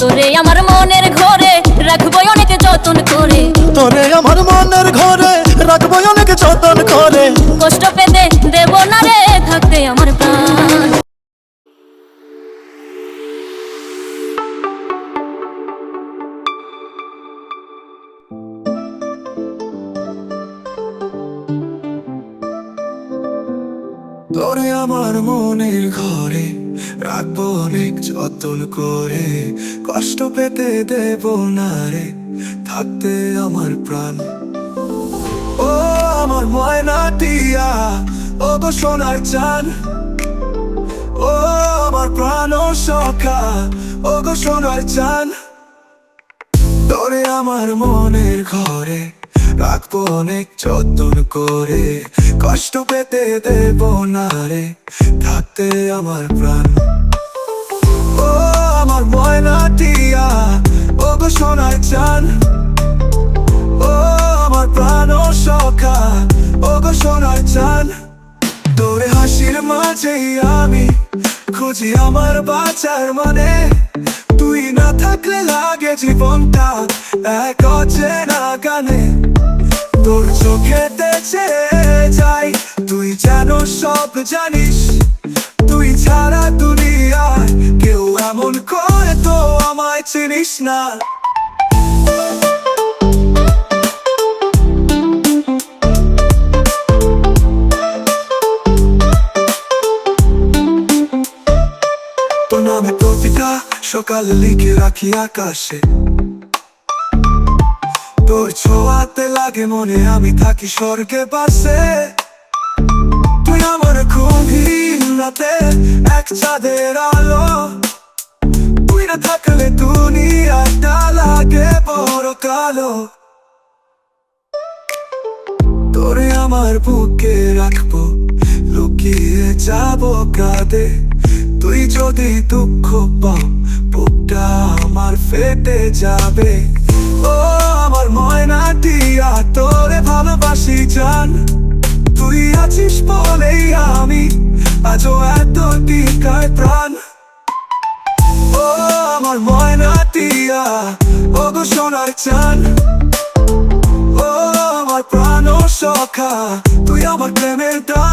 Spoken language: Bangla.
তোরে আমার মনের ঘরে রাখব অনেক যতন করে। তোরে আমার মনের ঘরে রাখব অনেক যতন করে। কষ্ট পেতে দেব না রে থাকতে আমার প্রাণ। তোরে আমার মনের ঘরে রাখব অনেক যতন করে কষ্ট পেতে দেব না রে, থাকতে আমার প্রাণ। ও আমার ময়না টিয়া, ও তো সোনার চান ও আমার প্রাণ ও সখা, ও গো সোনার চান তোরে আমার মনের ঘরে অনেক যত্ন করে। কষ্ট পেতে দেব না রে, থাকতে আমার প্রাণ। ও আমার ময়না টিয়া, ও গো সোনার চান ও আমার প্রাণ ও সখা, ও গো সোনার চান তোরে হাসির মাঝেই আমি খুঁজি আমার বাঁচার মানে। তুই না থাকলে লাগে জীবনটা এক অচেনা গানে। তোর চোখে দেছে যাই। তুই যেন সব জানিস, তুই ছাড়া দুনিয়ায় কেউ এমন করে তো আমায় চিনিস না। তোর নামে প্রতিটা সকাল লিখে রাখি আকাশে। তোর ছোঁয়াতে লাগে মনে, আমি থাকি স্বর্গে পাশে। তুই আমার ঘুমহীন রাতে এক চাঁদের আলো। তুই না থাকলে দুনিয়াটা লাগে বড় কালো তোরে আমার বুকে রাখব, লুকিয়ে যাব কাঁদে তুই যদি দুঃখ পাও, বুকটা আমার ফেটে যাবে। ও টিয়া তোরে ভালোবাসি, জান। তুই আছিস বলেই আমি আজও এত টিকায় প্রাণ। ও আমার ময়না টিয়া ও গো সোনার চান ও আমার প্রাণ সখা, তুই আমার প্রেমের দান।